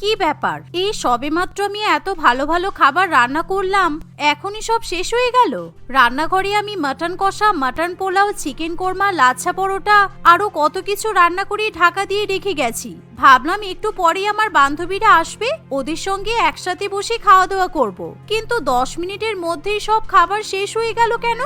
কি ব্যাপার? এই সবেমাত্র আমি এত ভালো ভালো খাবার রান্না করলাম, এখনই সব শেষ হয়ে গেল? রান্নাঘরে আমি মাটন কষা, মাটন পোলাও, চিকেন কোরমা, লাচ্ছা পরোটা আরও কত কিছু রান্না করে ঢাকা দিয়ে রেখে গেছি। ভাবলাম একটু পরে আমার বান্ধবীরা আসবে, ওদের সঙ্গে একসাথে বসে খাওয়া দাওয়া করব। কিন্তু দশ মিনিটের মধ্যেই সব খাবার শেষ হয়ে গেল কেন?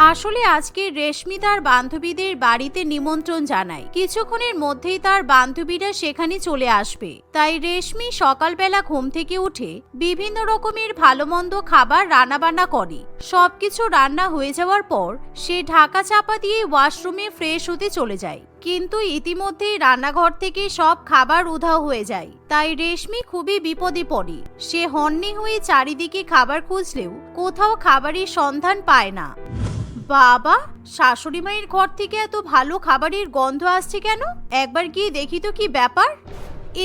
আসলে আজকে রেশমি তার বান্ধবীদের বাড়িতে নিমন্ত্রণ জানায়। কিছুক্ষণের মধ্যেই তার বান্ধবীরা সেখানে চলে আসবে। তাই রেশমি সকালবেলা ঘুম থেকে উঠে বিভিন্ন রকমের ভালো মন্দ খাবার রান্নাবান্না করে। সবকিছু রান্না হয়ে যাওয়ার পর সে ঢাকা চাপা দিয়ে ওয়াশরুমে ফ্রেশ হতে চলে যায়। কিন্তু ইতিমধ্যেই রান্নাঘর থেকে সব খাবার উধাও হয়ে যায়। তাই রেশমি খুবই বিপদে পড়ে। সে হন্যে হয়ে চারিদিকে খাবার খুঁজলেও কোথাও খাবারের সন্ধান পায় না। বাবা, শাশুড়ি মায়ের ঘর থেকে এত ভালো খাবারের গন্ধ আসছে কেন? একবার গিয়ে দেখি তো কি ব্যাপার।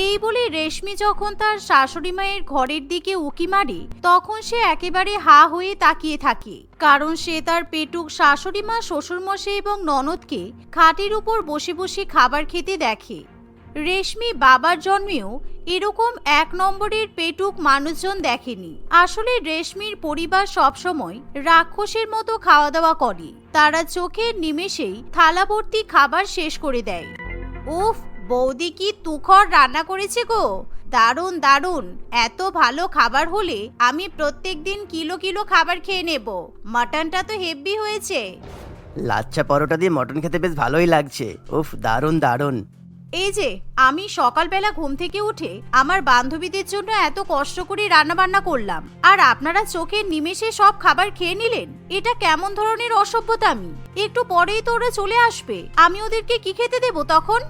এই বলে রেশমি যখন তার শাশুড়ি মায়ের ঘরের দিকে উকি মারে, তখন সে একেবারে হা হয়ে তাকিয়ে থাকে। কারণ সে তার পেটুক শাশুড়ি মা, শ্বশুরমশাই এবং ননদকে খাটের উপর বসে বসে খাবার খেতে দেখে। রেশমি বাবার জন্মেও এরকম এক নম্বরের পেটুক মানুষজন দেখেনি। আসলে রেশমির পরিবার সবসময় রাক্ষসের মতো খাওয়া দাওয়া করে। তারা চোখের নিমেষেই থালা ভর্তি খাবার শেষ করে দেয়। উফ, বৌদি কি তুখর রান্না করেছে গো? দারুণ দারুণ। এত ভালো খাবার হলে আমি প্রত্যেক দিন কিলো কিলো খাবার খেয়ে নেব। মাটনটা তো হেভি হয়েছে। লাচ্ছা পরোটা দিয়ে মটন খেতে বেশ ভালোই লাগছে। উফ, দারুণ দারুণ। এই যে, আমি সকালবেলা ঘুম থেকে উঠে আমার বান্ধবীদের জন্য এত কষ্ট করে রান্না বান্না করলাম। আর আপনারা চোখের নিমেষে সব খাবার খেয়ে নিলেন? এটা কেমন ধরনের অসভ্যতা আমি? একটু পরেই তো ওরা চলে আসবে। আমি ওদেরকে কি খেতে দেবো তখন?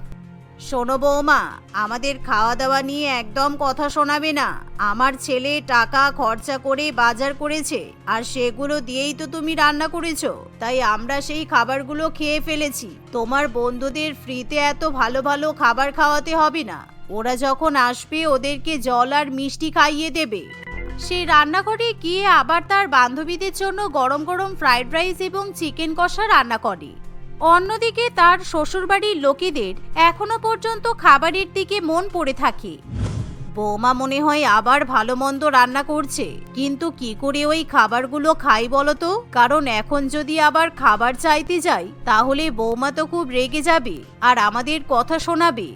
শোনো বৌমা, আমাদের খাওয়া দাওয়া নিয়ে একদম কথা শোনাবে না। আমার ছেলে টাকা খরচা করে বাজার করেছে, আর সেগুলো দিয়েই তো তুমি রান্না করেছ। তাই আমরা সেই খাবারগুলো খেয়ে ফেলেছি। তোমার বন্ধুদের ফ্রিতে এত ভালো ভালো খাবার খাওয়াতে হবে না। ওরা যখন আসবে, ওদেরকে জল আর মিষ্টি খাইয়ে দেবে। সে রান্নাঘরে গিয়ে আবার তার বান্ধবীদের জন্য গরম গরম ফ্রাইড রাইস এবং চিকেন কষা রান্না করে। অন্যদিকে তার শ্বশুরবাড়ির লোকেদের এখনও পর্যন্ত খাবারের দিকে মন পড়ে থাকে। বৌমা মনে হয় আবার ভালো মন্দ রান্না করছে, কিন্তু কি করে ওই খাবারগুলো খাই বলো তো? কারণ এখন যদি আবার খাবার চাইতে যাই, তাহলে বৌমা তো খুব রেগে যাবে আর আমাদের কথা শোনাবে।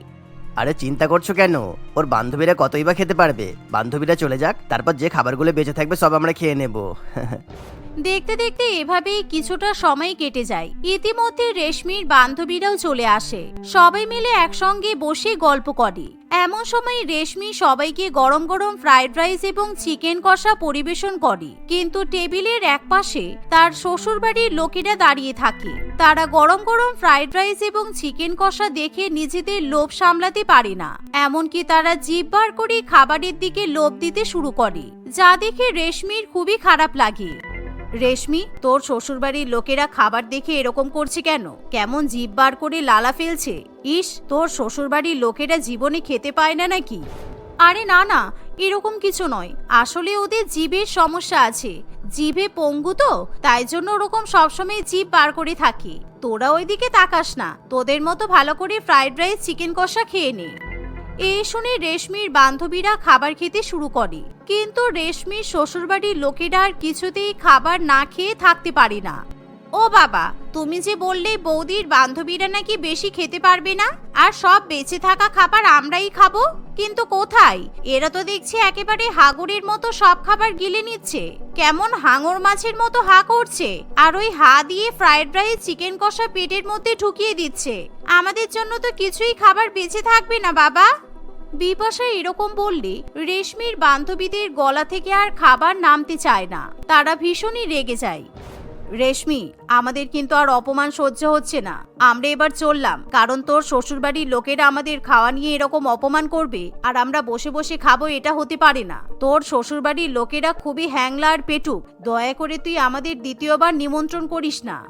আরে চিন্তা করছ কেন? ওর বান্ধবীরা কতই বা খেতে পারবে? বান্ধবীরা চলে যাক, তারপর যে খাবারগুলো বেঁচে থাকবে সব আমরা খেয়ে নেব। দেখতে দেখতে এভাবেই কিছুটা সময় কেটে যায়। ইতিমধ্যে রেশমির বান্ধবীরাও চলে আসে। সবাই মিলে একসঙ্গে বসে গল্প করে। এমন সময় রেশমি সবাইকে গরম গরম ফ্রাইড রাইস এবং চিকেন কষা পরিবেশন করে। কিন্তু টেবিলের একপাশে তার শ্বশুরবাড়ির লোকেরা দাঁড়িয়ে থাকে। তারা গরম গরম ফ্রাইড রাইস এবং চিকেন কষা দেখে নিজেদের লোভ সামলাতে পারে না। এমনকি তারা জিভ বার করে খাবারের দিকে লোভ দিতে শুরু করে। যা দেখে রেশমির খুবই খারাপ লাগে। রেশমি, তোর শ্বশুরবাড়ির লোকেরা খাবার দেখে এরকম করছে কেন? কেমন জিভ বার করে লালা ফেলছে? ইস, তোর শ্বশুরবাড়ির লোকেরা জীবনে খেতে পায় না নাকি? আরে না না, এরকম কিছু নয়। আসলে ওদের জিভের সমস্যা আছে। জিভে পঙ্গু তো, তাই জন্য ওরকম সবসময় জিভ বার করে থাকে। তোরা ওইদিকে তাকাস না। তোদের মতো ভালো করে ফ্রাইড রাইস, চিকেন কষা খেয়ে নে। এই শুনে রেশমির বান্ধবীরা খাবার খেতে শুরু করে। কিন্তু রেশমির শ্বশুরবাড়ির লোকেরা আর কিছুতেই খাবার না খেয়ে থাকতে পারে না। ও বাবা, তুমি যে বললে বৌদির বান্ধবীরা নাকি বেশি খেতে পারবে না? আর সব বেঁচে থাকা খাবার আমরাই খাব? কিন্তু কোথায়? এরা তো দেখছি একেবারে হাগুরের মতো সব খাবার গিলে নিচ্ছে। কেমন হাঙর মাছের মতো হা করছে। আর ওই হা দিয়ে ফ্রাইড রাইস, চিকেন কষা পেটের মধ্যে ঢুকিয়ে দিচ্ছে। আমাদের জন্য তো কিছুই খাবার বেঁচে থাকবে না, বাবা। বিপাশা এরকম বললে, রেশমির বান্ধবীদের গলা থেকে আর খাবার নামতে চায় না। তারা ভীষণই রেগে যায়। রেশমি, আমাদের কিন্তু আর অপমান সহ্য হচ্ছে না। আমরা এবার চললাম, কারণ তোর শ্বশুরবাড়ির লোকেরা আমাদের খাওয়া নিয়ে এরকম অপমান করবে, আর আমরা বসে বসে খাব এটা হতে পারে না। তোর শ্বশুরবাড়ির লোকেরা খুবই হ্যাংলা আর পেটুক, দয়া করে তুই আমাদের দ্বিতীয়বার নিমন্ত্রণ করিস না।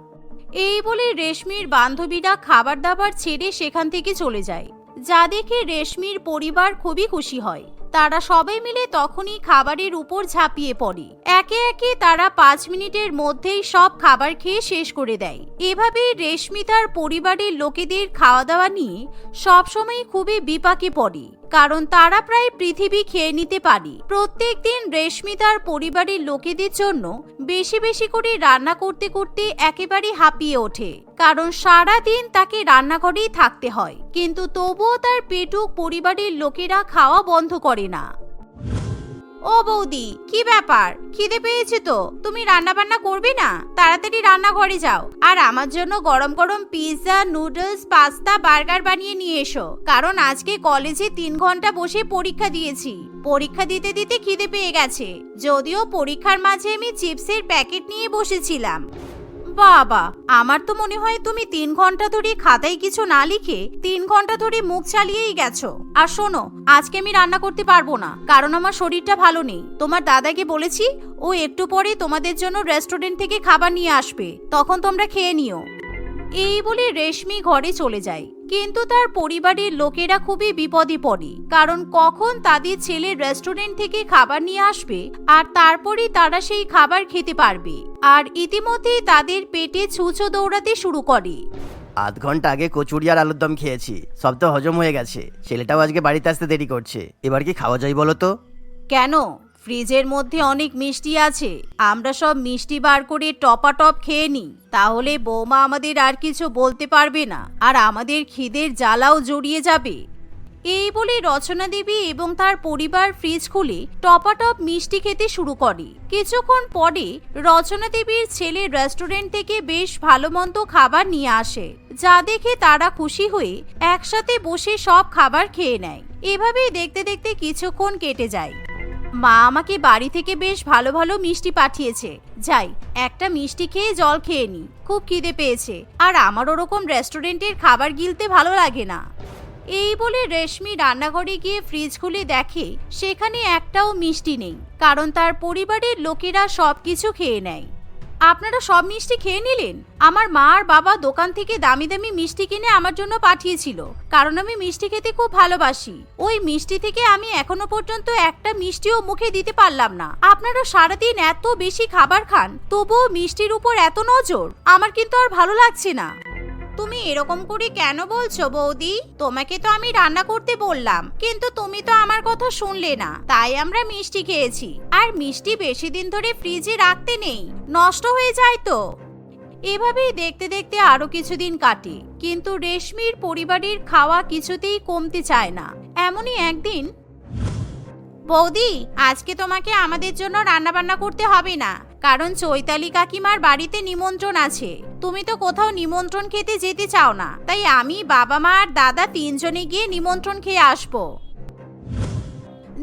এই বলে রেশমির বান্ধবীরা খাবার দাবার ছেড়ে সেখান থেকে চলে যায়। যা দেখে রেশমির পরিবার খুবই খুশি হয়। তারা সবাই মিলে তখনই খাবারের উপর ঝাঁপিয়ে পড়ে। একে একে তারা পাঁচ মিনিটের মধ্যেই সব খাবার খেয়ে শেষ করে দেয়। এভাবে রেশমি তার পরিবারের লোকেদের খাওয়া দাওয়া নিয়ে সবসময় খুবই বিপাকে পড়ে। কারণ তারা প্রায় পৃথিবী খেয়ে নিতে পারে। প্রত্যেক দিন রেশমি তার পরিবারের লোকেদের জন্য বেশি বেশি করে রান্না করতে করতে একেবারে হাঁপিয়ে ওঠে। কারণ সারা দিন তাকে রান্নাঘরেই থাকতে হয়। কিন্তু তবুও তার পেটুক পরিবারের লোকেরা খাওয়া বন্ধ করে না। ও বৌদি, কি ব্যাপার? খিদে পেয়েছে তো? তুমি রান্না বান্না করবে না? তাড়াতাড়ি রান্নাঘরে যাও। আর আমার জন্য গরম গরম পিৎজা, নুডলস, পাস্তা, বার্গার বানিয়ে নিয়ে এসো। কারণ আজকে কলেজে তিন ঘণ্টা বসে পরীক্ষা দিয়েছি। পরীক্ষা দিতে দিতে খিদে পেয়ে গেছে। যদিও পরীক্ষার মাঝে আমি চিপসের প্যাকেট নিয়ে বসেছিলাম। বাবা, আমার তো মনে হয় তুমি তিন ঘণ্টা ধরে খাতায় কিছু না লিখে তিন ঘণ্টা ধরে মুখ চালিয়েই গেছো। আর শোনো, আজকে আমি রান্না করতে পারব না, কারণ আমার শরীরটা ভালো নেই। তোমার দাদাকে বলেছি, ও একটু পরে তোমাদের জন্য রেস্টুরেন্ট থেকে খাবার নিয়ে আসবে, তখন তোমরা খেয়ে নিও। এই বলে রেশমি ঘরে চলে যায়। কিন্তু তার পরিবারের লোকেরা খুবই বিপদে পড়ে কারণ কখন তাদের ছেলে রেস্টুরেন্ট থেকে খাবার নিয়ে আসবে আর তারপরেই তারা সেই খাবার খেতে পারবে। আর ইতিমধ্যেই তাদের পেটে ছুঁচো দৌড়াতে শুরু করে। আধ ঘণ্টা আগে কচুরি আর আলুর দম খেয়েছি সব তো হজম হয়ে গেছে ছেলেটাও আজকে বাড়িতে আসতে দেরি করছে এবার কি খাওয়া যায় বলো তো? কেন? ফ্রিজের মধ্যে অনেক মিষ্টি আছে। আমরা সব মিষ্টি বার করে টপাটপ খেয়ে নিই। তাহলে বৌমা আমাদের আর কিছু বলতে পারবে না। আর আমাদের খিদের জ্বালাও জড়িয়ে যাবে। এই বলে রচনা দেবী এবং তার পরিবার ফ্রিজ খুলে টপাটপ মিষ্টি খেতে শুরু করে। কিছুক্ষণ পরে রচনা দেবীর ছেলে রেস্টুরেন্ট থেকে বেশ ভালো মন্দ খাবার নিয়ে আসে। যা দেখে তারা খুশি হয়ে একসাথে বসে সব খাবার খেয়ে নেয়। এভাবেই দেখতে দেখতে কিছুক্ষণ কেটে যায়। মা আমাকে বাড়ি থেকে বেশ ভালো ভালো মিষ্টি পাঠিয়েছে। যাই, একটা মিষ্টি খেয়ে জল খেয়ে নি। খুব খিদে পেয়েছে। আর আমার ওরকম রেস্টুরেন্টের খাবার গিলতে ভালো লাগে না। এই বলে রেশমি রান্নাঘরে গিয়ে ফ্রিজ খুলে দেখে, সেখানে একটাও মিষ্টি নেই। কারণ তার পরিবারের লোকেরা সব কিছু খেয়ে নেয়। আপনারা সব মিষ্টি খেয়ে নিলেন? আমার মা আর বাবা দোকান থেকে দামি দামি মিষ্টি কিনে আমার জন্য পাঠিয়েছিল, কারণ আমি মিষ্টি খেতে খুব ভালোবাসি। ওই মিষ্টি থেকে আমি এখনও পর্যন্ত একটা মিষ্টিও মুখে দিতে পারলাম না। আপনারা সারাদিন এত বেশি খাবার খান, তবুও মিষ্টির উপর এত নজর? আমার কিন্তু আর ভালো লাগছে না। তুমি এরকম করে কেন বলছো বৌদি? তোমাকে তো আমি রান্না করতে বললাম, কিন্তু তুমি তো আমার কথা শুনলে না। তাই আমরা মিষ্টি খেয়েছি। আর মিষ্টি বেশি দিন ধরে ফ্রিজে রাখতে নেই, নষ্ট হয়ে যায় তো। এভাবেই দেখতে দেখতে আরও কিছুদিন কাটে, কিন্তু রেশমির পরিবারের খাওয়া কিছুতেই কমতে চায় না। এমনই একদিন, বৌদি, আজকে তোমাকে আমাদের জন্য রান্না বান্না করতে হবে না, কারণ চৈতালি কাকিমার বাড়িতে নিমন্ত্রণ আছে। তুমি তো কোথাও নিমন্ত্রণ খেতে যেতে চাও না। তাই আমি, বাবা মা আর দাদা তিনজনে গিয়ে নিমন্ত্রণ খেয়ে আসব।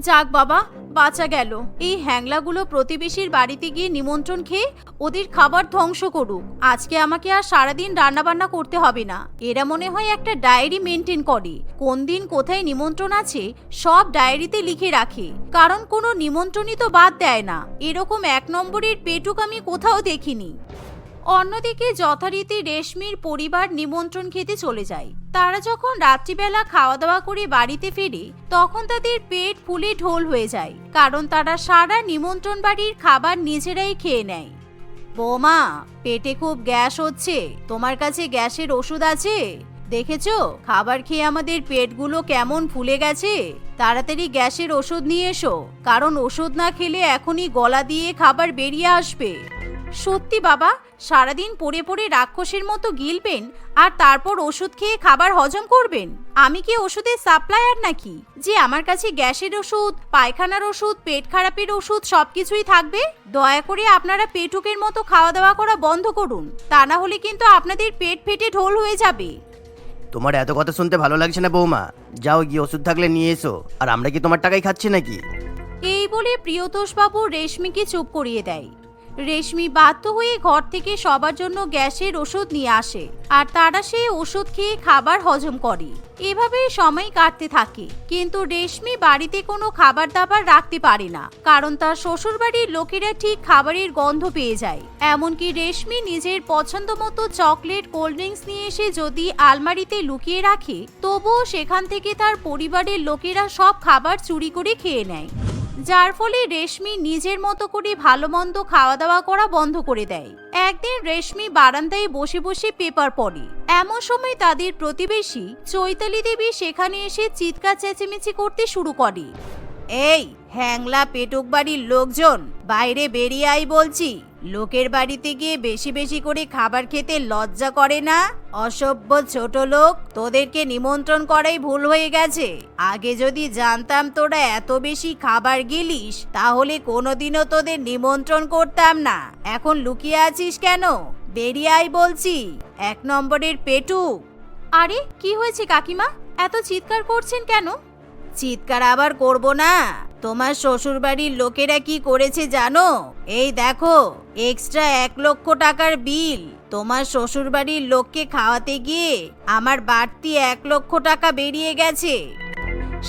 যাক বাবা, বাঁচা গেল। এই হ্যাংলাগুলো প্রতিবেশীর বাড়িতে গিয়ে নিমন্ত্রণ খেয়ে ওদের খাবার ধ্বংস করুক। আজকে আমাকে আর সারাদিন রান্না বান্না করতে হবে না। এরা মনে হয় একটা ডায়েরি মেনটেন করে। কোন দিন কোথায় নিমন্ত্রণ আছে, সব ডায়েরিতে লিখে রাখে। কারণ কোনো নিমন্ত্রণই তো বাদ দেয় না। এরকম এক নম্বরের পেটুক আমি কোথাও দেখিনি। অন্যদিকে যথারীতি রেশমির পরিবার নিমন্ত্রণ খেতে চলে যায়। তারা যখন রাত্রিবেলা খাওয়া দাওয়া করে বাড়িতে ফেরে, তখন তাদের পেট ফুলে ঢোল হয়ে যায়, কারণ তারা সারা নিমন্ত্রণ বাড়ির খাবার নিজেরাই খেয়ে নেয়। বৌমা, পেটে খুব গ্যাস হচ্ছে, তোমার কাছে গ্যাসের ওষুধ আছে? দেখেছ, খাবার খেয়ে আমাদের পেটগুলো কেমন ফুলে গেছে? তাড়াতাড়ি গ্যাসের ওষুধ নিয়ে এসো, কারণ ওষুধ না খেলে এখনই গলা দিয়ে খাবার বেরিয়ে আসবে। সত্যি বাবা সারাদিন পড়ে পড়ে রাক্ষসের মতো গিলবেন আর তারপর ওষুধ খেয়ে খাবার হজম করবেন। আমি কি ওষুধের সাপ্লায়ার নাকি? যে আমার কাছে গ্যাসের ওষুধ পায়খানার ওষুধ পেট খারাপের ওষুধ সবকিছুই থাকবে দয়া করে আপনারা পেটুকের মতো খাওয়া দাওয়া করা বন্ধ করুন। তা না হলে কিন্তু আপনাদের পেট ফেটে ঢোল হয়ে যাবে। তোমার এত কথা শুনতে ভালো লাগছে না বৌমা। যাও গিয়ে ওষুধ থাকলে নিয়ে এসো। আর আমরা কি তোমার টাকাই খাচ্ছি নাকি? এই বলে প্রিয়তোষবাবু রেশমিকে চুপ করিয়ে দেয়। রেশমি বাধ্য হয়ে ঘর থেকে সবার জন্য গ্যাসের ওষুধ নিয়ে আসে, আর তারা সেই ওষুধ খেয়ে খাবার হজম করে। এভাবে সময় কাটতে থাকে, কিন্তু রেশমি বাড়িতে কোনো খাবার দাবার রাখতে পারে না, কারণ তার শ্বশুরবাড়ির লোকেরা ঠিক খাবারের গন্ধ পেয়ে যায়। এমনকি রেশমি নিজের পছন্দ মতো চকলেট, কোল্ড ড্রিঙ্কস নিয়ে এসে যদি আলমারিতে লুকিয়ে রাখে, তবুও সেখান থেকে তার পরিবারের লোকেরা সব খাবার চুরি করে খেয়ে নেয়। যার ফলে রেশমি নিজের মতো করে ভালো মন্দ খাওয়া দাওয়া করা বন্ধ করে দেয়। একদিন রেশমি বারান্দায় বসে বসে পেপার পড়ে। এমন সময় তাদের প্রতিবেশী চৈতালি দেবী সেখানে এসে চিৎকার চেঁচেমেচি করতে শুরু করে। এই, হ্যাংলা পেটুক বাড়ির লোকজন, বাইরে বেরিয়ে আই বলছি। লোকের বাড়িতে গিয়ে বেশি বেশি করে খাবার খেতে লজ্জা করে না? অসভ্য ছোট লোক তোদেরকে নিমন্ত্রণ করাই ভুল হয়ে গেছে। আগে যদি জানতাম তোরা এত বেশি খাবার গিলিস তাহলে কোনোদিনও তোদের নিমন্ত্রণ করতাম না। এখন লুকিয়ে আছিস কেন? বেরিয়ে আই বলছি। এক নম্বরের পেটু। আরে কি হয়েছে কাকিমা? এত চিৎকার করছেন কেন? চিৎকার আবার করব না। তোমার শ্বশুর বাড়ির লোকেরা কি করেছে জানো? এই দেখো এক্সট্রা এক লক্ষ টাকার বিল তোমার শ্বশুর বাড়ির লোককে খাওয়াতে গিয়ে আমার বাড়তি এক লক্ষ টাকা বেরিয়ে গেছে।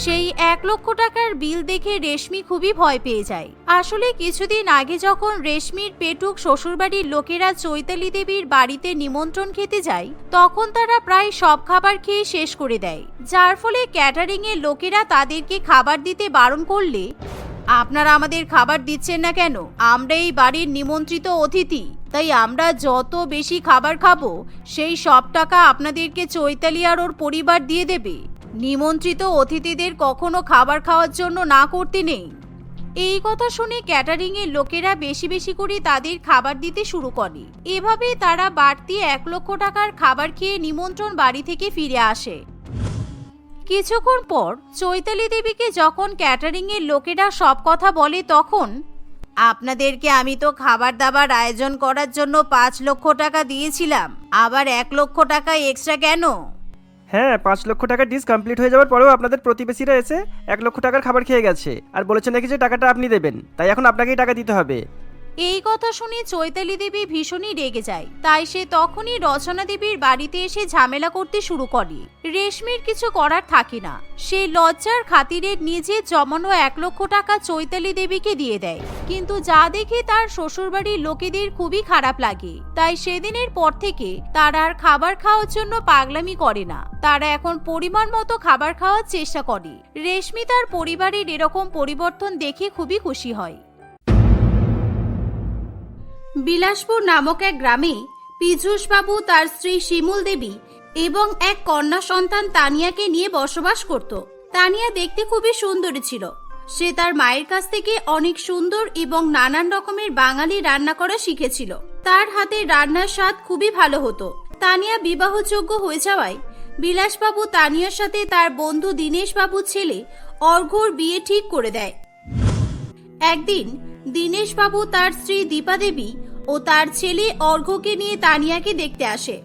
সেই এক লক্ষ টাকার বিল দেখে রেশমি খুবই ভয় পেয়ে যায়। আসলে কিছুদিন আগে যখন রেশমির পেটুক শ্বশুরবাড়ির লোকেরা চৈতালি দেবীর বাড়িতে নিমন্ত্রণ খেতে যায়, তখন তারা প্রায় সব খাবার খেয়ে শেষ করে দেয়। যার ফলে ক্যাটারিং এর লোকেরা তাদেরকে খাবার দিতে বারণ করলে, আপনারা আমাদের খাবার দিচ্ছেন না কেন? আমরা এই বাড়ির নিমন্ত্রিত অতিথি। তাই আমরা যত বেশি খাবার খাব, সেই সব টাকা আপনাদেরকে চৈতালি আর ওর পরিবার দিয়ে দেবে। নিমন্ত্রিত অতিথিদের কখনো খাবার খাওয়ার জন্য না করতে নেই। এই কথা শুনে ক্যাটারিং এর লোকেরা বেশি বেশি করে তাদের খাবার দিতে শুরু করে। এভাবে তারা বাড়তি এক লক্ষ টাকার খাবার খেয়ে নিমন্ত্রণ বাড়ি থেকে ফিরে আসে। কিছুক্ষণ পর চৈতালি দেবীকে যখন ক্যাটারিং এর লোকেরা সব কথা বলে তখন, আপনাদেরকে আমি তো খাবার দাবার আয়োজন করার জন্য পাঁচ লক্ষ টাকা দিয়েছিলাম, আবার এক লক্ষ টাকা এক্সট্রা কেন? হ্যাঁ পাঁচ লক্ষ টাকার ডিস কমপ্লিট হয়ে যাওয়ার পরেও আপনাদের প্রতিবেশীরা এসে এক লক্ষ টাকার খাবার খেয়ে গেছে। আর বলেছেন নাকি যে টাকাটা আপনি দেবেন, তাই এখন আপনাকেই টাকা দিতে হবে। এই কথা শুনে চৈতালি দেবী ভীষণই রেগে যায়। তাই সে তখনই রচনা দেবীর বাড়িতে এসে ঝামেলা করতে শুরু করে। রেশমির কিছু করার থাকে না। সে লজ্জার খাতিরে নিজে জমানো এক লক্ষ টাকা চৈতালি দেবীকে দিয়ে দেয়। কিন্তু যা দেখে তার শ্বশুরবাড়ির লোকেদের খুবই খারাপ লাগে। তাই সেদিনের পর থেকে তারা আর খাবার খাওয়ার জন্য পাগলামি করে না। তারা এখন পরিমাণ মতো খাবার খাওয়ার চেষ্টা করে। রেশমি তার পরিবারের এরকম পরিবর্তন দেখে খুবই খুশি হয়। বিলাসপুর নামক এক গ্রামে পীযূষবাবু তার স্ত্রী শিমুল দেবী এবং এক কন্যা সন্তান তানিয়াকে নিয়ে বসবাস করত। তানিয়া দেখতে খুবই সুন্দরী ছিল। সে তার মায়ের কাছ থেকে অনেক সুন্দর এবং নানান রকমের বাঙালি রান্না করা শিখেছিল। তার হাতে রান্নার স্বাদ খুবই ভালো হতো। তানিয়া বিবাহযোগ্য হয়ে যাওয়ায় বিলাসবাবু তানিয়ার সাথে তার বন্ধু দীনেশবাবুর ছেলে অর্ঘ্যর বিয়ে ঠিক করে দেয়। একদিন দীনেশবাবু তার স্ত্রী দীপা দেবী ও তার ছেলে অর্ঘ্যকে নিয়ে তানিয়াকে দেখতে আসে।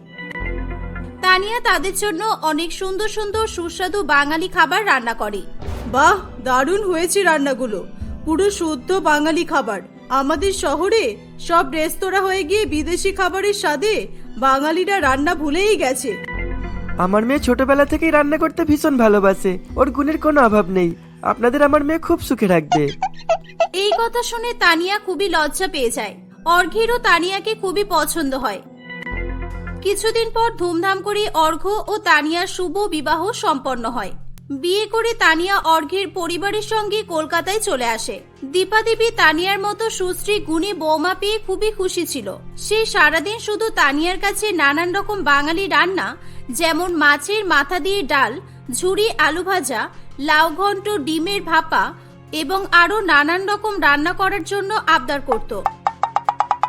তানিয়া তাদের জন্য অনেক সুন্দর সুন্দর সুস্বাদু বাঙালি খাবার রান্না করে। বাহ দারুণ হয়েছে রান্নাগুলো। পুরো শুদ্ধ বাঙালি খাবার। আমাদের শহরে সব রেস্তোরাঁ হয়ে গিয়ে বিদেশি খাবারের স্বাদে বাঙালিরা রান্না ভুলেই গেছে। আমার মেয়ে ছোটবেলা থেকেই রান্না করতে ভীষণ ভালোবাসে। ওর গুণের কোনো অভাব নেই। আপনাদের আমার মেয়ে খুব সুখে রাখবে এই কথা শুনে তানিয়া খুবই লজ্জা পেয়ে যায়। অর্ঘ্যেরও তানিয়াকে খুবই পছন্দ হয়। কিছুদিন পর ধুমধাম করে অর্ঘ্য ও তানিয়ার শুভ বিবাহ সম্পন্ন হয়। বিয়ে করে তানিয়া অর্ঘ্যের পরিবারের সঙ্গে কলকাতায় চলে আসে। দীপা দেবী তানিয়ার মতো সুশ্রী গুণী বৌমা পেয়ে খুবই খুশি ছিল। সে সারাদিন শুধু তানিয়ার কাছে নানান রকম বাঙালি রান্না, যেমন মাছের মাথা দিয়ে ডাল ঝুড়ি আলু ভাজা, লাউ ঘন্ট, ডিমের ভাপা এবং আরও নানান রকম রান্না করার জন্য আবদার করত।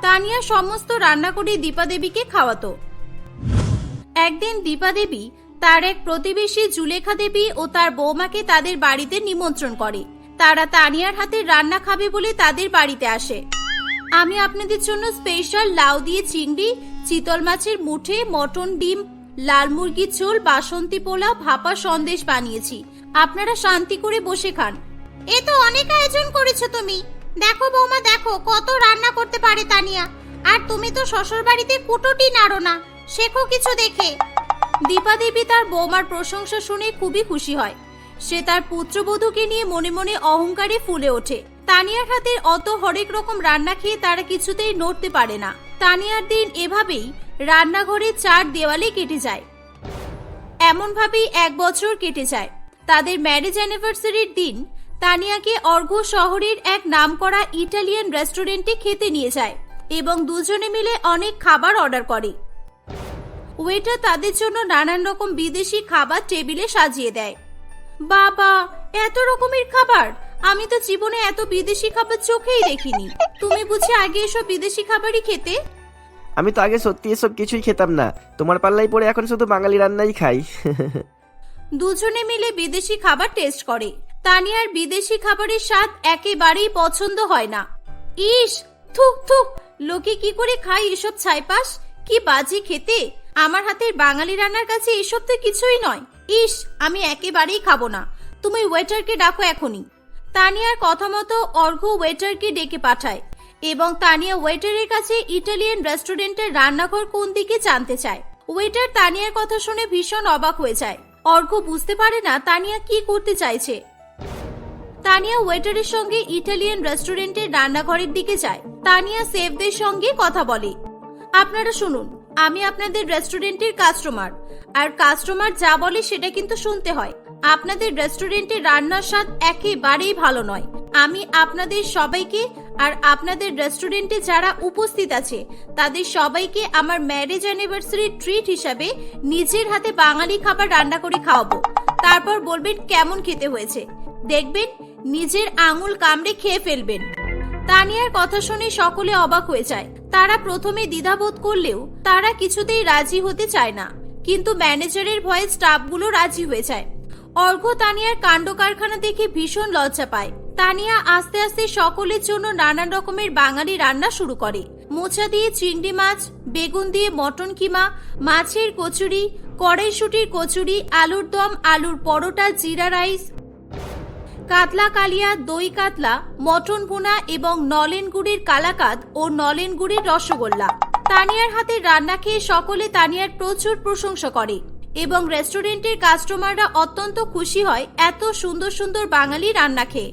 তানিয়া সমস্ত রান্না করে দীপা দেবীকে খাওয়াতো। একদিন দীপা দেবী তার এক প্রতিবেশী জুলেখা দেবী ও তার বৌমাকে তাদের বাড়িতে নিমন্ত্রণ করে। তারা তানিয়ার হাতে রান্না খাবে বলে তাদের বাড়িতে আসে। আমি আপনাদের জন্য স্পেশাল লাউ দিয়ে চিংড়ি, চিতল মাছের মুঠে, মটন ডিম, লাল মুরগির ঝোল, বাসন্তী পোলাও, ভাপা সন্দেশ বানিয়েছি। আপনারা শান্তি করে বসে খান। এ তো অনেক আয়োজন করেছ তুমি। দেখো বৌমা, দেখো, কত রান্না করতে পারে তানিয়া। আর তুমি তো শ্বশুর বাড়িতে কুটোটি নাড়ো না, শেখো কিছু দেখে। দীপা দেবী তার বৌমার প্রশংসা শুনে খুবই খুশি হয়। সে তার পুত্রবধূকে নিয়ে মনে মনে অহংকারে ফুলে ওঠে। তানিয়ার হাতের অত হরেক রকম রান্না খেয়ে তারা কিছুতেই নড়তে পারে না। তানিয়ার দিন এভাবেই রান্নাঘরে চার দেওয়ালে কেটে যায়। এমনভাবেই এক বছর কেটে যায়। তাদের ম্যারেজ অ্যানিভার্সারির দিন তানিয়াকে অর্ঘ শহরের এক নামকরা ইটালিয়ান রেস্টুরেন্টে খেতে নিয়ে যায় এবং দুজনে মিলে অনেক খাবার অর্ডার করে। ওয়েটার তাদের জন্য নানান রকম বিদেশি খাবার টেবিলে সাজিয়ে দেয়। বাবা এত রকমের খাবার? আমি তো জীবনে এত বিদেশি খাবার চোখেই দেখিনি। তুমি বুঝি আগে এসব বিদেশি খাবারই খেতে? আমি তো আগে সত্যি এসব কিছুই খেতাম না। তোমার পাল্লাই পড়ে এখন শুধু বাঙালি রান্নাই খাই। দুজনে মিলে বিদেশি খাবার টেস্ট করে। তানিয়ার বিদেশি খাবারের স্বাদ একেবারেই পছন্দ হয় না। ইস থুক থুক লোকে কি করে খায় এসব ছাইপাস কি বাজি খেতে? আমার হাতের বাঙালি রান্নার কাছে এসব তো কিছুই নয়। ইস, আমি একেবারেই খাব না। তুমি ওয়েটারকে ডাকো এখনই। তানিয়ার কথা মতো অর্ঘ্য ওয়েটারকে ডেকে পাঠায় এবং তানিয়া ওয়েটারের কাছে ইটালিয়ান রেস্টুরেন্টের রান্নাঘর কোন দিকে জানতে চায়। ওয়েটার তানিয়ার কথা শুনে ভীষণ অবাক হয়ে যায়। অর্ঘ্য বুঝতে পারে না তানিয়া কি করতে চাইছে। তানিয়া ওয়েটারের সঙ্গে ইটালিয়ান রেস্টুরেন্টের রান্নাঘরের দিকে যায়। তানিয়া সেফদের সঙ্গে কথা বলে। আপনারা শুনুন, আমি আপনাদের রেস্টুরেন্টের কাস্টমার। আর কাস্টমার যা বলে সেটা কিন্তু শুনতে হয়। আপনাদের রেস্টুরেন্টের রান্নার স্বাদ একেবারেই ভালো নয়। আমি আপনাদের সবাইকে আর আপনাদের রেস্টুরেন্টে যারা উপস্থিত আছে, তাদের সবাইকে আমার ম্যারেজ অ্যানিভার্সারি ট্রিট হিসাবে নিজের হাতে বাঙালি খাবার রান্না করে খাওয়াবো। তারপর বলবেন কেমন খেতে হয়েছে। দেখবেন নিজের আঙুল কামড়ে খেয়ে ফেলবেন। তানিয়ার কথা শুনে সকলে অবাক হয়ে যায়। তারা প্রথমে দ্বিধাবোধ করলেও তারা কিছুতেই রাজি হতে চায় না। কিন্তু ম্যানেজারের ভয়ে স্টাফগুলো রাজি হয়ে যায়। অর্ঘ্য তানিয়ার কাণ্ড কারখানা দেখে ভীষণ লজ্জা পায়। তানিয়া আস্তে আস্তে সকলের জন্য নানান রকমের বাঙালি রান্না শুরু করে। মোচা দিয়ে চিংড়ি মাছ, বেগুন দিয়ে মটন কিমা, মাছের কচুরি, কড়াইশুটির কচুরি, আলুর দম, আলুর পরোটা, জিরা রাইস কাতলা কালিয়া দই কাতলা মটন ভুনা এবং নলেন গুড়ির কালাকাদ ও নলেন গুড়ির রসগোল্লা। তানিয়ার হাতে রান্না খেয়ে সকলে তানিয়ার প্রচুর প্রশংসা করে এবং রেস্টুরেন্টের কাস্টমাররা অত্যন্ত খুশি হয় এত সুন্দর সুন্দর বাঙালি রান্না খেয়ে।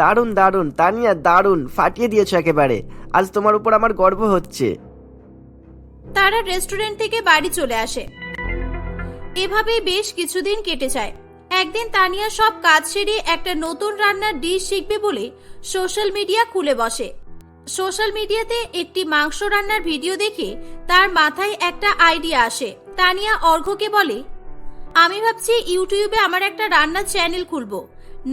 দারুণ দারুণ তানিয়া দারুণ ফাটিয়ে দিয়েছ একেবারে। আজ তোমার উপর আমার গর্ব হচ্ছে। তারা রেস্টুরেন্ট থেকে বাড়ি চলে আসে। এভাবে বেশ কিছুদিন কেটে যায়। একদিন তানিয়া সব কাজ সেরে একটা নতুন রান্নার ডিশ শিখবে বলে সোশ্যাল মিডিয়া খুলে বসে। সোশ্যাল মিডিয়াতে একটি মাংস রান্নার ভিডিও দেখে তার মাথায় একটা আইডিয়া আসে। তানিয়া অর্ঘ্যকে বলে, আমি ভাবছি ইউটিউবে আমার একটা রান্নার চ্যানেল খুলবো।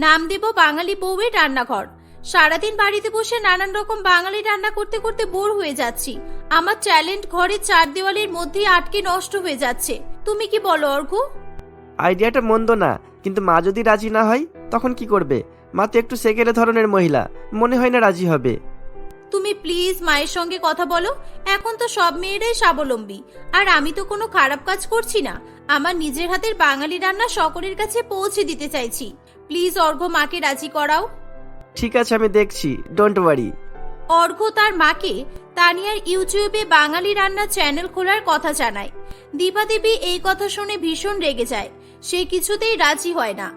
নাম দেব বাঙালি বউয়ের রান্নাঘর। সারাদিন বাড়িতে বসে নানান রকম বাঙালি রান্না করতে করতে বোর হয়ে যাচ্ছি। আমার ট্যালেন্ট ঘরের চার দেওয়ালের মধ্যে আটকে নষ্ট হয়ে যাচ্ছে। তুমি কি বলো অর্ঘ্য? আইডিয়াটা মন্দ না। কিন্তু মা যদি রাজি না হয় তখন কি করবে? মা তো একটু সেকেলে ধরনের মহিলা মনে হয় না রাজি হবে। তুমি প্লিজ মায়ের সঙ্গে কথা বলো এখন তো সব মেয়েরাই স্বাবলম্বী আর আমি তো কোনো খারাপ কাজ করছি না। আমার নিজের হাতের বাঙালি রান্না সকলের কাছে পৌঁছে দিতে চাইছি। প্লিজ অর্ঘ্য মাকে রাজি করাও। ঠিক আছে আমি দেখছি ডোন্ট ওয়ারি অর্ঘ তার মাকে তানিয়ার ইউটিউবে বাঙালি রান্না চ্যানেল খোলার কথা জানায়। দীপা দেবী এই কথা শুনে ভীষণ রেগে যায়। সে কিছুতেই রাজি হয় না।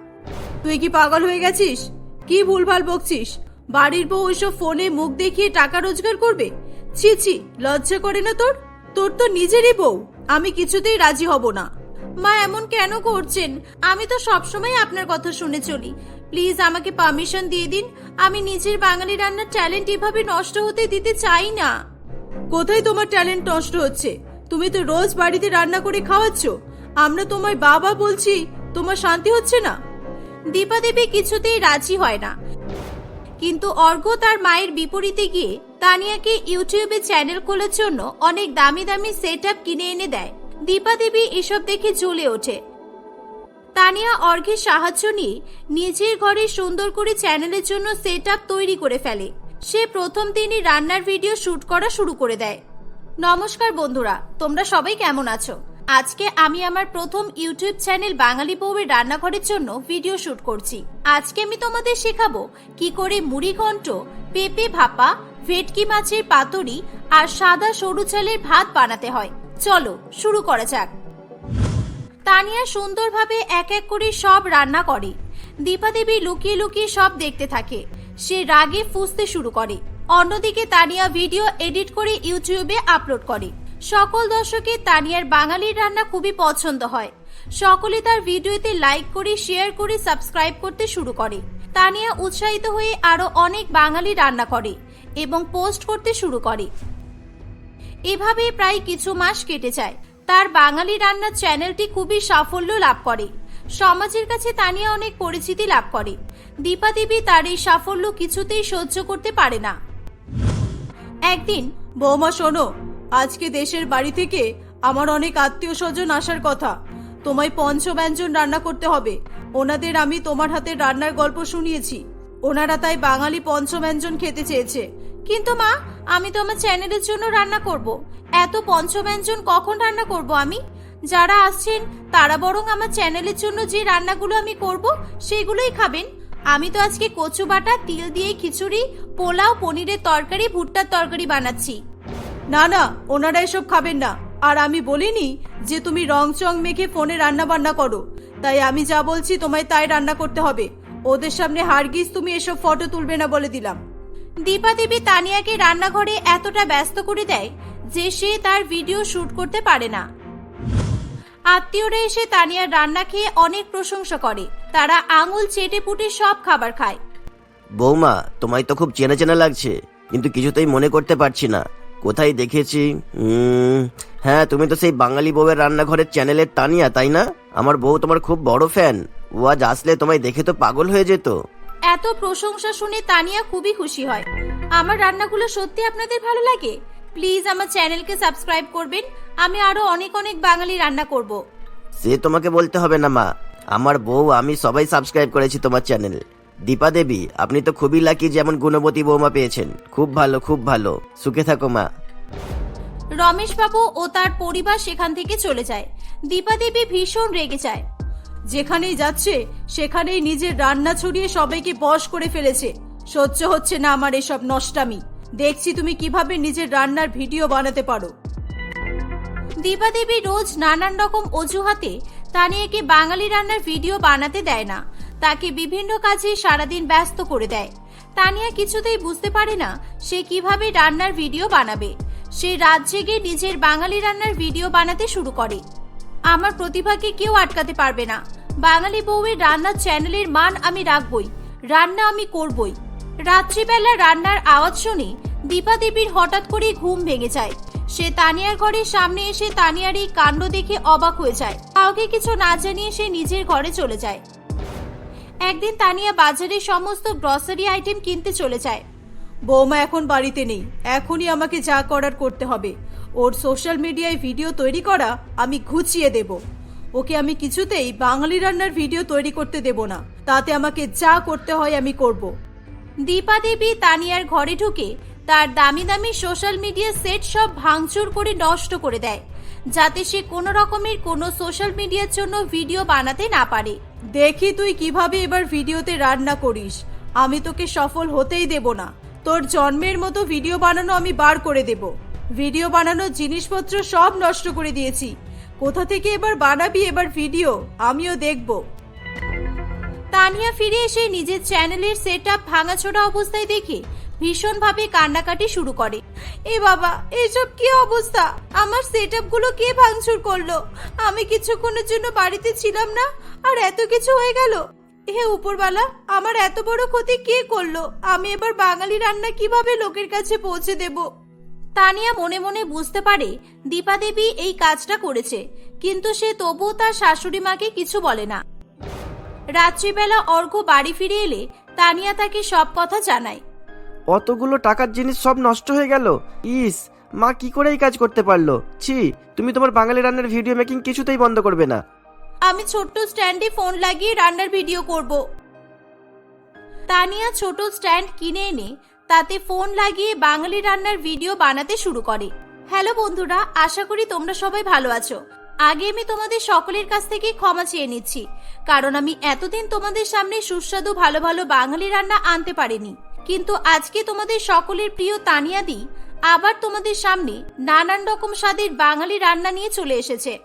তুই কি পাগল হয়ে গেছিস? কি ভুলভাল বকছিস? বাড়ির বউ ওইসব ফোনে মুখ দেখিয়ে টাকা রোজগার করবে? ছি ছি, লজ্জা করে না তোর? তোর তো নিজেরই বউ, আমি কিছুতেই রাজি হব না। মা এমন কেন করছেন? আমি তো সবসময় আপনার কথা শুনে চলি। প্লিজ আমাকে পারমিশন দিয়ে দিন, আমি নিজের বাঙালি রান্নার ট্যালেন্ট এভাবে নষ্ট হতে দিতে চাই না। কোথায় তোমার ট্যালেন্ট নষ্ট হচ্ছে? তুমি তো রোজ বাড়িতে রান্না করে খাওয়াচ্ছ। আমরা তোমায় বাবা বলছি, তোমার শান্তি হচ্ছে না। দীপা দেবী কিছুতেই রাজি হয় না। কিন্তু অর্ঘ্য তার মায়ের বিপরীতে গিয়ে তানিয়াকে ইউটিউবে চ্যানেল খোলার জন্য অনেক দামি দামি সেট কিনে এনে দেয়। দীপা দেবী এসব দেখে জ্বলে ওঠে। তানিয়া অর্ঘের সাহায্য নিয়ে নিজের ঘরে সুন্দর করে চ্যানেলের জন্য সেট তৈরি করে ফেলে। সে প্রথম দিনই রান্নার ভিডিও শুট করা শুরু করে দেয়। নমস্কার বন্ধুরা, তোমরা সবাই কেমন আছো? আজকে আমি আমার প্রথম ইউটিউব চ্যানেল বাঙালি বউয়ের রান্নাঘরের জন্য ভিডিও শুট করছি। আজকে আমি তোমাদের শেখাবো কি করে মুড়ি ঘন্ট, পেঁপে ভাপা, ভেটকি মাছের পাতুরি আর সাদা সরু চালের ভাত বানাতে হয়। চলো, শুরু করা যাক। তানিয়া সুন্দরভাবে এক এক করে সব রান্না করে। দীপা দেবী লুকিয়ে লুকিয়ে সব দেখতে থাকে। সে রাগে ফুসতে শুরু করে। অন্যদিকে তানিয়া ভিডিও এডিট করে ইউটিউবে আপলোড করে। সকল দর্শকের তানিয়ার বাঙালির রান্না খুবই পছন্দ হয়। সকলে তার ভিডিওতে লাইক করে শেয়ার করে সাবস্ক্রাইব করতে শুরু করে। তানিয়া উৎসাহিত হয়ে আরও অনেক বাঙালি রান্না করে এবং পোস্ট করতে শুরু করে। এভাবে প্রায় কিছু মাস কেটে যায়। তার বাঙালি রান্নার চ্যানেলটি খুবই সাফল্য লাভ করে। সমাজের কাছে তানিয়া অনেক পরিচিতি লাভ করে। দীপা দেবী তার এই সাফল্য কিছুতেই সহ্য করতে পারে না। একদিন, বৌমা শোনো আজকে দেশের বাড়ি থেকে আমার অনেক আত্মীয় স্বজন আসার কথা। তোমায় পঞ্চব্যঞ্জন রান্না করতে হবে। ওনাদের আমি তোমার হাতের রান্নার গল্প শুনিয়েছি। ওনারা তাই বাঙালি পঞ্চব্যঞ্জন খেতে চেয়েছে। কিন্তু মা, আমি তো আমার চ্যানেলের জন্য রান্না করব। এত পঞ্চব্যঞ্জন কখন রান্না করব আমি? যারা আসছেন, তারা বরং আমার চ্যানেলের জন্য যে রান্নাগুলো আমি করব, সেগুলোই খাবেন। আমি তো আজকে কচু বাটা তিল দিয়ে খিচুড়ি, পোলাও, পনিরের তরকারি, ভুট্টার তরকারি বানাচ্ছি। না না ওনারা এসব খাবেন না। আর আমি বলিনি যে তুমি রং চং মেখে ফোনে রান্না বান্না করো। তাই আমি যা বলছি তোমায় তাই রান্না করতে হবে। ওদের সামনে হারগিজ তুমি এসব ফটো তুলবে না বলে দিলাম। দীপা দেবী তানিয়াকে রান্নাঘরে এতটা ব্যস্ত করে দেয় যে সে তার ভিডিও শুট করতে পারে না। আত্মীয়রা এসে তানিয়ার রান্না খেয়ে অনেক প্রশংসা করে। তারা আঙুল চেটে পুটে সব খাবার খায়। বৌমা তোমায় তো খুব চেনা চেনা লাগছে কিন্তু কিছুতেই মনে করতে পারছি না। কোথায় দেখেছি? হ্যাঁ তুমি তো সেই বাঙালি বউয়ের রান্নাঘরের চ্যানেলের তানিয়া তাই না? আমার বউ তোমার খুব বড় ফ্যান। ও আজ আসলে তোমায় দেখে তো পাগল হয়ে যেত। এত প্রশংসা শুনে তানিয়া খুবই খুশি হয়। আমার রান্নাগুলো সত্যি আপনাদের ভালো লাগে? প্লিজ আমার চ্যানেলকে সাবস্ক্রাইব করবেন। আমি আরও অনেক অনেক বাঙালি রান্না করব। সে তোমাকে বলতে হবে না মা। আমার বউ আমি সবাই সাবস্ক্রাইব করেছি তোমার চ্যানেল। দীপা দেবী, আপনি তো খুবই লাকি যেমন গুণবতী বৌমা পেয়েছেন। খুব ভালো খুব ভালো। সুখে থাকো, মা। রমেশবাবু ও তার পরিবার সেখান থেকে চলে যায়। দীপা দেবী ভীষণ রেগে যায়। যেখানেই যাচ্ছে, সেখানেই নিজের রান্না ছড়িয়ে সবাইকে বশ করে ফেলেছে। সহ্য হচ্ছে না আমার এসব নষ্টামি। দেখছি তুমি কীভাবে নিজের রান্নার ভিডিও বানাতে পারো। দীপা দেবী রোজ নানান রকম অজুহাতে তা তানিয়াকে বাঙালি রান্নার ভিডিও বানাতে দেয় না। তাকে বিভিন্ন কাজে সারাদিন ব্যস্ত করে দেয়। তানিয়া কিছুতেই বুঝতে পারে না সে কীভাবে রান্নার ভিডিও বানাবে। সে রাত জেগে নিজের বাঙালি রান্নার ভিডিও বানাতে শুরু করে। আমার প্রতিভাকে কেউ আটকাতে পারবে না। বাঙালি বউয়ের রান্নার চ্যানেলের মান আমি রাখবই, রান্না আমি করবই। রাত্রিবেলা রান্নার আওয়াজ শুনে দীপা দেবীর হঠাৎ করে ঘুম ভেঙে যায়। সে তানিয়ার ঘরের সামনে এসে তানিয়ার এই কাণ্ড দেখে অবাক হয়ে যায়। কাউকে কিছু না জানিয়ে সে নিজের ঘরে চলে যায়। একদিন তানিয়া বাজারে সমস্ত গ্রসারি আইটেম কিনতে চলে যায়। বৌমা এখন বাড়িতে নেই, এখনই আমাকে যা করার করতে হবে। ওর সোশ্যাল মিডিয়ায় ভিডিও তৈরি করা আমি ঘুচিয়ে দেব। ওকে আমি কিছুতেই বাঙালি রান্নার ভিডিও তৈরি করতে দেব না। তাতে আমাকে যা করতে হয় আমি করব। দীপা দেবী তানিয়ার ঘরে ঢুকে তার দামি দামি সোশ্যাল মিডিয়া সেট সব ভাঙচুর করে নষ্ট করে দেয়। যাতে সে কোনো রকমের কোনো সোশ্যাল মিডিয়ার জন্য ভিডিও বানাতে না পারে। দেখি তুই কীভাবে এবার ভিডিওতে রান্না করিস। আমি তোকে সফল হতেই দেব না। তোর জন্মের মতো ভিডিও বানানো আমি বার করে দেব। ভিডিও বানানোর জিনিসপত্র সব নষ্ট করে দিয়েছি। কোথা থেকে এবার বানাবি এবার ভিডিও? আমিও দেখব। তানিয়া ফিরে এসে নিজের চ্যানেলের সেট আপ ভাঙাচোরা অবস্থায় দেখে ভীষণভাবে কান্নাকাটি শুরু করে। এ বাবা, এসব কি অবস্থা? আমার সেটগুলো কে ভাঙচুর করল? আমি কিছুক্ষণের জন্য বাড়িতে ছিলাম না, আর এত কিছু হয়ে গেল? হে উপরওয়ালা, আমার এত বড় ক্ষতি কে করল? আমি এবার বাঙালি রান্না কীভাবে লোকের কাছে পৌঁছে দেব? তানিয়া মনে মনে বুঝতে পারে দীপা দেবী এই কাজটা করেছে, কিন্তু সে তবুও তার শাশুড়ি মাকে কিছু বলে না। রাত্রিবেলা অর্ঘ বাড়ি ফিরে এলে তানিয়া তাকে সব কথা জানায়। অতগুলো টাকার জিনিস সব নষ্ট হয়ে গেল। ইস, মা কি করে এই কাজ করতে পারল? ছি, তুমি তোমার বাঙালি রান্নার ভিডিও মেকিং কিছুতেই বন্ধ করবে না। আমি ছোট্ট স্ট্যান্ডে ফোন লাগিয়ে রান্নার ভিডিও করব। তানিয়া ছোট স্ট্যান্ড কিনে এনে তাতে ফোন লাগিয়ে বাঙালি রান্নার ভিডিও বানাতে শুরু করে। হ্যালো বন্ধুরা, আশা করি তোমরা সবাই ভালো আছো। আগে আমি তোমাদের সকলের কাছ থেকে ক্ষমা চেয়ে নিচ্ছি, কারণ আমি এতদিন তোমাদের সামনে সুস্বাদু ভালো ভালো বাঙালি রান্না আনতে পারিনি। কিন্তু আজকে তোমাদের সকলের প্রিয় তানিয়াদি আবার তোমাদের সামনে নানান রকম স্বাদের বাঙালি রান্না নিয়ে চলে এসেছে।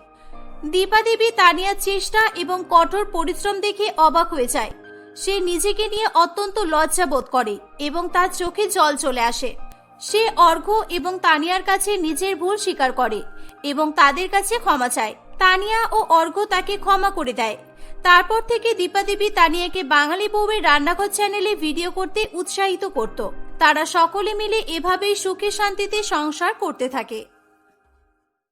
দীপা দেবী তানিয়ার চেষ্টা এবং কঠোর পরিশ্রম দেখে অবাক হয়ে যায়। সে নিজেকে নিয়ে অত্যন্ত লজ্জা বোধ করে এবং তার চোখে জল চলে আসে। সে অর্ঘ্য এবং তানিয়ার কাছে নিজের ভুল স্বীকার করে এবং তাদের কাছে ক্ষমা চায়। তানিয়া ও অর্ঘ্য তাকে ক্ষমা করে দেয়। তারপর থেকে দীপা দেবী তানিয়াকে বাঙালি বউয়ের রান্নাঘর চ্যানেলে ভিডিও করতে উৎসাহিত করত। তারা সকলে মিলে এভাবেই সুখে শান্তিতে সংসার করতে থাকে।